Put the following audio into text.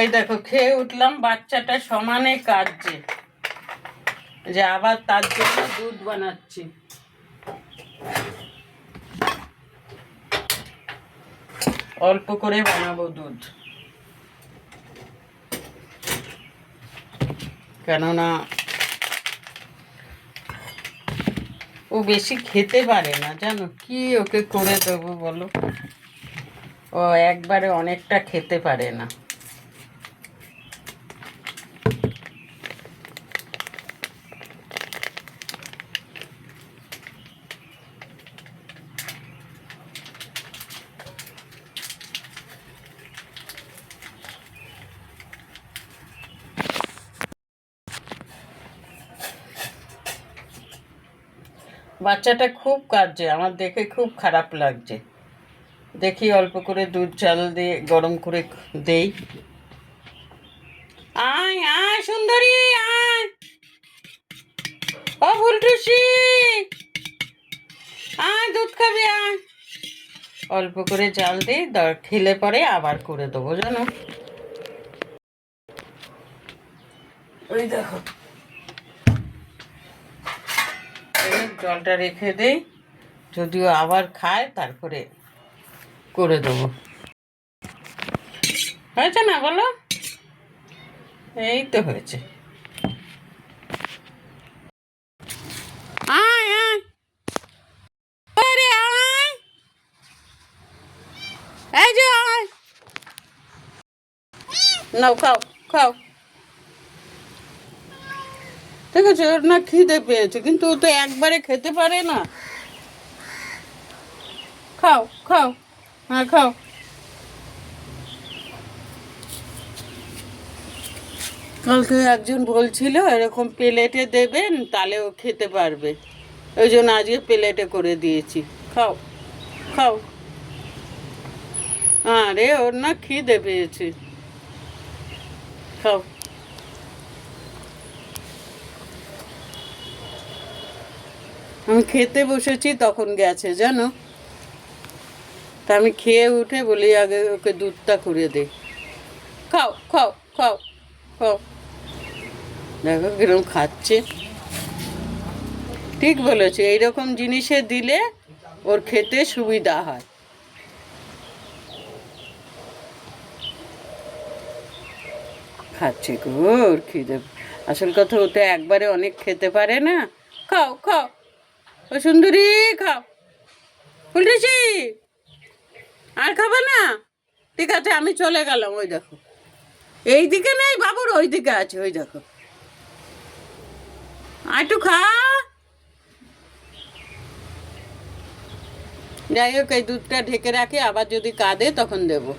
এই দেখো, খেয়ে উঠলাম, বাচ্চাটা সমানে কাঁদছে। যে আবার তার জন্য দুধ বানাচ্ছি। অল্প করে বানাবো দুধ। কেননা ও বেশি খেতে পারে না, জানো? কি ওকে করে দেবো বলো? ও একবারে অনেকটা খেতে পারে না। বাচ্চাটা খুব কাঁদছে, আমার দেখে খুব খারাপ লাগছে। দেখি অল্প করে দুধ চাল দিয়ে, গরম করে দেই। আয় আয় সুন্দরী, আয়। ও ফুলটুসি, আয়, দুধ খাবি, আয়। অল্প করে চাল দিই খেলে পরে আবার করে দেবো, জানো? ওই দেখো এই জলটা রেখে দেই। যদিও আবার খায়, তারপরে করে দেবো। হয়েছে না বলো? এই তো হয়েছে। আয় আয়। আরে আয় এই যে আয় নাও খাও খাও ঠিক আছে ওর না খিদে পেয়েছে, কিন্তু ও তো একবারে খেতে পারে না। খাও খাও হ্যাঁ খাও। কালকে একজন বলছিল, এরকম প্লেটে দেবেন, তাহলে ও খেতে পারবে। ওই জন্য আজকে প্লেটে করে দিয়েছি। খাও খাও। আরে ওর না খিদে পেয়েছে। খাও। আমি খেতে বসেছি, তখন গেছে, জানো? তা আমি খেয়ে উঠে বলি, আগে ওকে দুধটা করে দে। খাও খাও খাও খাও। দেখো কিরম খাচ্ছে। ঠিক বলেছে, এইরকম জিনিসে দিলে ওর খেতে সুবিধা হয়। খাচ্ছে গো, ওর খিদে। আসল কথা, ও তো একবারে অনেক খেতে পারে না। খাও খাও ও সুন্দরী, খাও। ফুলটেছি আর খাবে না? ঠিক আছে, আমি চলে গেলাম, ওই দেখো। এই দিকে নেই বাবুর ওই দিকে আছে, ওই দেখো। আর একটু খা যাই হোক, এই দুধটা ঢেকে রাখি, আবার যদি কাঁদে তখন দেবো।